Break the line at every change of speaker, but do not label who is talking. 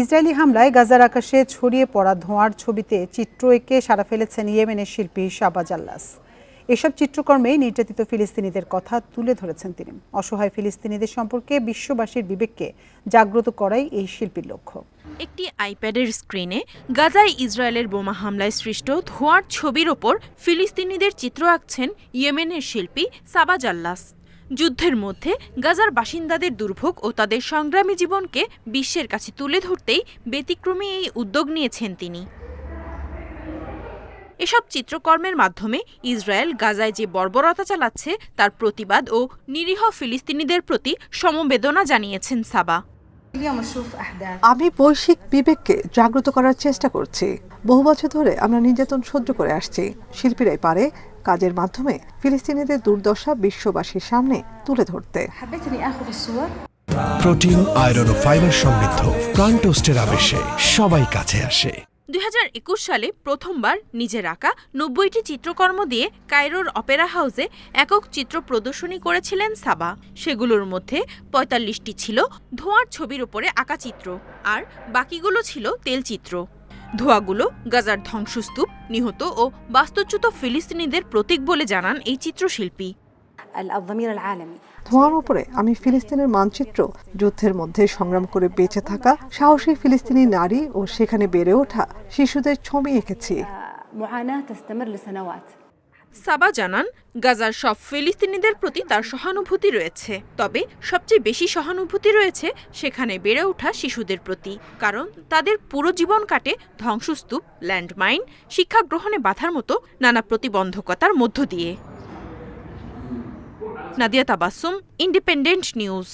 Israeli হামলায় গাজার আকাশে ছড়িয়ে পড়া ধোঁয়ার ছবিতে চিত্র এঁকে সারা ফেলেছেন ইয়েমেনের শিল্পী শাহবাজ আল্লাস। এসব চিত্রকর্মে নির্যাতিত ফিলিস্তিনিদের কথা তুলে ধরেছেন তিনি। অসহায় ফিলিস্তিনিদের সম্পর্কে বিশ্ববাসীর বিবেককে জাগ্রত করাই এই শিল্পীর লক্ষ্য।
একটি আইপ্যাডের স্ক্রিনে গাজায় ইসরায়েলের বোমা হামলায় সৃষ্ট ধোঁয়ার ছবির ওপর ফিলিস্তিনিদের চিত্র আঁকছেন ইয়েমেনের শিল্পী সাবাজ আল্লাস। যুদ্ধের মধ্যে গাজার বাসিন্দাদের দুর্ভোগ ও তাদের সংগ্রামী জীবনকে বিশ্বের কাছে তুলে ধরতেই ব্যতিক্রমী এই উদ্যোগ নিয়েছেন তিনি। এসব চিত্রকর্মের মাধ্যমে ইসরায়েল গাজায় যে বর্বরতা চালাচ্ছে, তার প্রতিবাদ ও নিরীহ ফিলিস্তিনিদের প্রতি সমবেদনা জানিয়েছেন সাবা।
আমি বৈশ্বিক বিবেককে জাগ্রত করার চেষ্টা করছি। বহু বছর ধরে আমরা নির্যাতন সহ্য করে আসছি। শিল্পীরাই পারে কাজের মাধ্যমে ফিলিস্তিনিদের দুর্দশা বিশ্ববাসীর সামনে তুলে ধরতে।
প্রোটিন আয়রন ও ফাইবার সমৃদ্ধ। প্রাণ টোস্টের আবেশে সবাই কাছে আসে।
দুই হাজার একুশ সালে প্রথমবার নিজের আঁকা নব্বইটি চিত্রকর্ম দিয়ে কায়রোর অপেরা হাউসে একক চিত্র প্রদর্শনী করেছিলেন সাবা। সেগুলোর মধ্যে পঁয়তাল্লিশটি ছিল ধোঁয়ার ছবির ওপরে আঁকা চিত্র, আর বাকিগুলো ছিল তেলচিত্র ধোঁয়াগুলো গাজার ধ্বংসস্তূপ, নিহত ও বাস্তুচ্যুত ফিলিস্তিনিদের প্রতীক বলে জানান এই চিত্রশিল্পী।
তোমার উপরে আমি ফিলিস্তিনের মানচিত্র যুদ্ধের মধ্যে সংগ্রাম করে বেঁচে থাকা সাহসী ফিলিস্তিনি নারী ও সেখানে বেড়ে ওঠা শিশুদের ছবি এঁকেছি।
সাবা জানান গাজার সব ফিলিস্তিনিদের প্রতি তার সহানুভূতি রয়েছে। তবে সবচেয়ে বেশি সহানুভূতি রয়েছে সেখানে বেড়ে ওঠা শিশুদের প্রতি কারণ তাদের পুরো জীবন কাটে ধ্বংসস্তূপ ল্যান্ডমাইন শিক্ষা গ্রহণে বাধার মতো নানা প্রতিবন্ধকতার মধ্য দিয়ে। Nadia Tabassum independent news